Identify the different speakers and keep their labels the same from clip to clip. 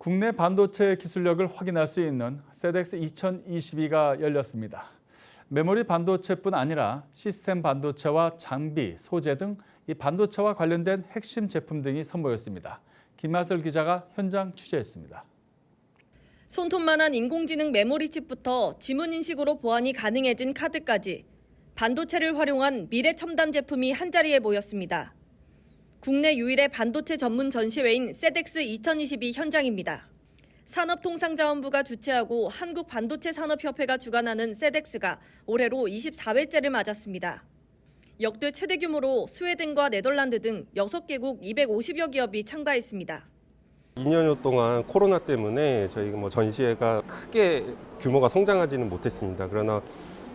Speaker 1: 국내 반도체 기술력을 확인할 수 있는 세덱스 2022가 열렸습니다. 메모리 반도체뿐 아니라 시스템 반도체와 장비, 소재 등 이 반도체와 관련된 핵심 제품 등이 선보였습니다. 김하슬 기자가 현장 취재했습니다.
Speaker 2: 손톱만한 인공지능 메모리 칩부터 지문 인식으로 보안이 가능해진 카드까지 반도체를 활용한 미래 첨단 제품이 한자리에 모였습니다. 국내 유일의 반도체 전문 전시회인 세덱스 2022 현장입니다. 산업통상자원부가 주최하고 한국 반도체 산업협회가 주관하는 세덱스가 올해로 24회째를 맞았습니다. 역대 최대 규모로 스웨덴과 네덜란드 등 6개국 250여 기업이 참가했습니다.
Speaker 3: 2년여 동안 코로나 때문에 저희 뭐 전시회가 크게 규모가 성장하지는 못했습니다. 그러나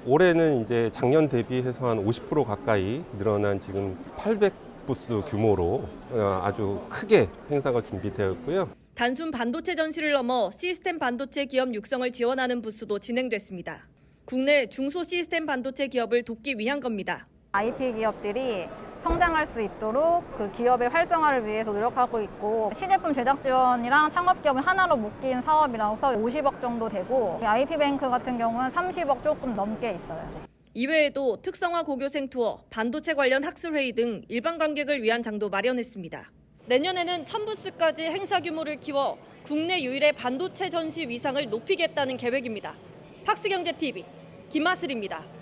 Speaker 3: 올해는 이제 작년 대비해서 한 50% 가까이 늘어난 지금 800 부스 규모로 어, 아주 크게 행사가 준비되어 있고요.
Speaker 2: 단순 반도체 전시를 넘어 시스템 반도체 기업 육성을 지원하는 부스도 진행됐습니다. 국내 중소 시스템 반도체 기업을 돕기 위한 겁니다.
Speaker 4: IP 기업들이 성장할 수 있도록 그 기업의 활성화를 위해서 노력하고 있고 시제품 제작 지원이랑 창업 기업을 하나로 묶인 사업이라서 50억 정도 되고 IP뱅크 같은 경우는 30억 조금 넘게 있어요.
Speaker 2: 이외에도 특성화 고교생 투어, 반도체 관련 학술 회의 등 일반 관객을 위한 장도 마련했습니다. 내년에는 1000부스까지 행사 규모를 키워 국내 유일의 반도체 전시 위상을 높이겠다는 계획입니다. 팍스경제TV 김하슬입니다.